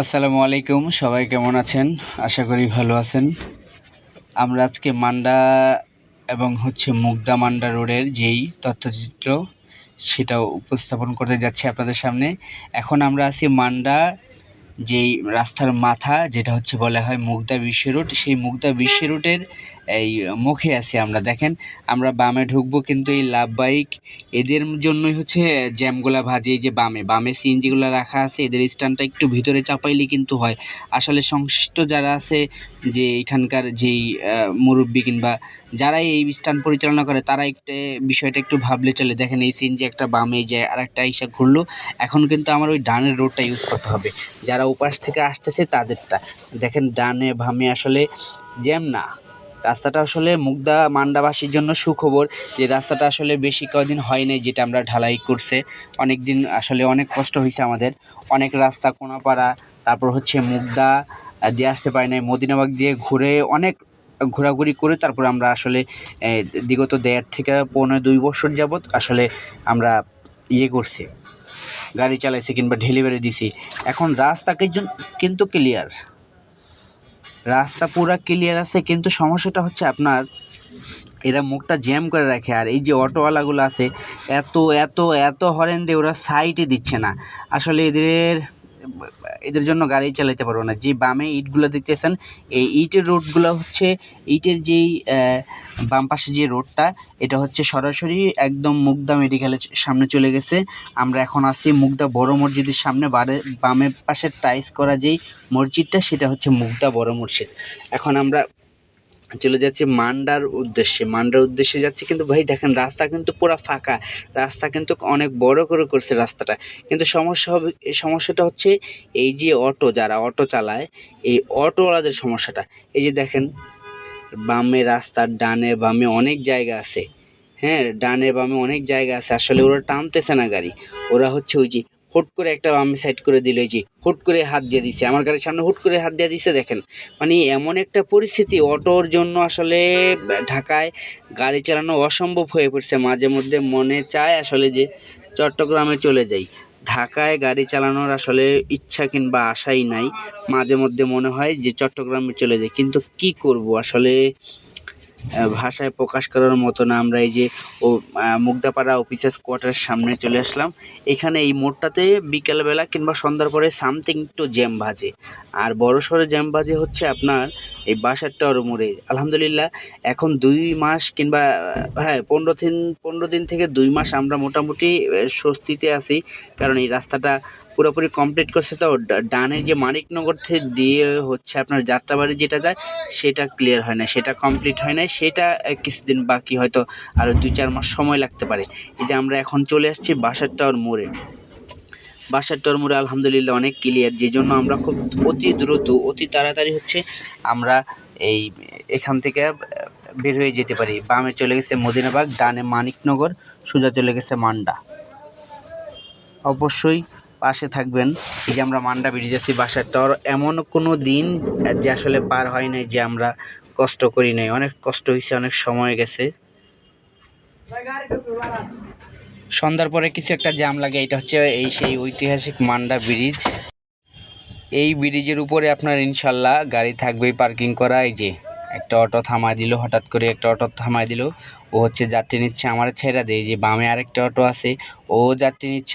আসসালামু আলাইকুম, সবাই কেমন আছেন? আশা করি ভালো আছেন। আমরা আজকে মান্ডা এবং হচ্ছে মুগদা মান্ডা রোডের যেই তথ্যচিত্র সেটা উপস্থাপন করতে যাচ্ছি আপনাদের সামনে। এখন আমরা আছি মান্ডা যেই রাস্তার মাথা, যেটা হচ্ছে বলা হয় মুগদা বিশ্ব রুট সেই মুগদা বিশ্ব রুটের এই মুখে আছি আমরা, দেখেন, আমরা বামে ঢুকবো কিন্তু এই লাভ বাইক, এদের জন্যই হচ্ছে জ্যামগুলা ভাজে, এই যে বামে বামে সিএনজিগুলো রাখা আছে, এদের স্ট্যান্ডটা একটু ভিতরে চাপাইলে কিন্তু হয়। আসলে সংশ্লিষ্ট যারা আছে, যে এখানকার যেই মুরব্বি কিংবা যারাই এই স্ট্যান্ড পরিচালনা করে, তারা একটা বিষয়টা একটু ভাবলে চলে। দেখেন, এই সিএনজি একটা বামে যায় আর একটা ইসা ঘুরলো, এখন কিন্তু আমার ওই ডানের রোডটা ইউজ করতে হবে। যারা উপাস থেকে আসতেছে, তাদেরটা। দেখেন, ডানে, বামে আসলে জ্যাম না। রাস্তাটা আসলে মুগদা মান্ডাবাসীর জন্য সুখবর যে রাস্তাটা আসলে বেশি কদিন হয় নাই যেটা আমরা ঢালাই করছে। অনেক দিন আসলে অনেক কষ্ট হয়েছে আমাদের। অনেক রাস্তা কোনাপাড়া, তারপর হচ্ছে মুগদা দিয়ে আসতে পারি নাই। মদিনাবাগ দিয়ে ঘুরে অনেক ঘোরাঘুরি করে তারপর আমরা আসলে বিগত দেড় থেকে পনেরো দুই বছর যাবৎ আসলে আমরা ইয়ে করছি। গাড়ি চালাইছি কিংবা ডেলিভারি দিছি। এখন রাস্তা কিন্তু কিন্তু ক্লিয়ার রাস্তা পুরা ক্লিয়ার আছে, কিন্তু সমস্যাটা হচ্ছে আপনার, এরা মুখটা জ্যাম করে রাখে। আর এই যে অটোওয়ালাগুলো আছে, এত এত এত হরেন দিয়ে ওরা সাইটে দিচ্ছে না। আসলে এদের এদের জন্য গাড়ি চালাতে পারব না। যে বামে ইটগুলো দেখতেছেন, এই ইটের রোডগুলো হচ্ছে ইটের যেই বাম পাশে যে রোডটা, এটা হচ্ছে সরাসরি একদম মুগদা মেডিকেলের সামনে চলে গেছে। আমরা এখন আছি মুগদা বড় মসজিদের সামনে, বারে বামের পাশে টাইস করা যেই মসজিদটা, সেটা হচ্ছে মুগদা বড় মসজিদ। এখন আমরা চলে যাচ্ছে মান্ডার উদ্দেশ্যে। মান্ডার উদ্দেশ্যে যাচ্ছে কিন্তু ভাই দেখেন, রাস্তা কিন্তু পুরো ফাঁকা। রাস্তা কিন্তু অনেক বড় করে করছে রাস্তাটা। কিন্তু সমস্যা হবে, এই সমস্যাটা হচ্ছে এই যে অটো, যারা অটো চালায়, এই অটোওয়ালাদের সমস্যাটা। এই যে দেখেন, বামে রাস্তার ডানে বামে অনেক জায়গা আছে। হ্যাঁ ডানে বামে অনেক জায়গা আছে। আসলে ওরা টানতেছে না গাড়ি। ওরা হচ্ছে ওই যে হুট করে একটা বামে সাইড করে দিল যে হুট করে হাত দিয়ে দিছে। আমার গাড়ির সামনে হুট করে হাত দিয়ে দিছে, দেখেন। মানে এমন একটা পরিস্থিতি, অটোর জন্য আসলে ঢাকায় গাড়ি চালানো অসম্ভব হয়ে পড়ছে। মাঝে মধ্যে মনে চায় আসলে যে চট্টগ্রামে চলে যাই। ঢাকায় গাড়ি চালানোর আসলে ইচ্ছা কিংবা আশাই নাই। মাঝে মধ্যে মনে হয় যে চট্টগ্রামে চলে যাই। কিন্তু কি করব আসলে? ভাষায় প্রকাশ করার মতো না। আমরা এই যে ও আহ, মুগদাপাড়া অফিসার্স কোয়ার্টারের সামনে চলে আসলাম। এখানে এই মোড়টাতে বিকেলবেলা কিংবা সন্ধ্যার পরে সামথিং একটু জ্যাম বাজে। আর বড় সড়ো জ্যাম বাজে হচ্ছে আপনার এই বাসার টাওয়ার মোড়ে। আলহামদুলিল্লাহ এখন দুই মাস কিংবা হ্যাঁ পনেরো দিন পনেরো দিন থেকে দুই মাস আমরা মোটামুটি স্বস্তিতে আছি। কারণ এই রাস্তাটা পুরোপুরি কমপ্লিট করছে তো ডানে যে মানিকনগর থেকে দিয়ে হচ্ছে আপনার যাত্রাবাড়ি যেটা যায় সেটা ক্লিয়ার হয় না সেটা কমপ্লিট হয় না সেটা কিছুদিন বাকি, হয়তো আরও দুই, চার মাস সময় লাগতে পারে। এই যে আমরা এখন চলে আসছি বাসার টাওয়ার মোড়ে। বাসার টাওয়ার মোড়ে আলহামদুলিল্লাহ অনেক ক্লিয়ার যে জন্য আমরা খুব অতি দ্রুত, অতি তাড়াতাড়ি হচ্ছে আমরা এই, এখান থেকে বের হয়ে যেতে পারি। বামে চলে গেছে মদিনাবাগ, ডানে মানিকনগর, সোজা চলে গেছে মান্ডা। অবশ্যই পাশে থাকবেন। এই যে আমরা মান্ডা বেরিয়ে যাচ্ছি বাসার টাওয়ার এমন কোনো দিন যে আসলে পার হয় নাই যে আমরা কষ্ট করি নাই, অনেক কষ্ট হয়েছে অনেক সময় গেছে। সন্ধ্যার পরে কিছু একটা জ্যাম লাগে, এটা হচ্ছে এই সেই ঐতিহাসিক মান্ডা ব্রিজ। এই ব্রিজের উপরে আপনার ইনশাল্লাহ গাড়ি থাকবেই, পার্কিং করা, এই যে একটা অটো থামায় দিল, হঠাৎ করে একটা অটো থামায় দিল, ও হচ্ছে যাত্রী নিচ্ছে, আমার ছেড়া দেয় যে বামে আরেকটা অটো আছে, ও যাত্রী নিচ্ছে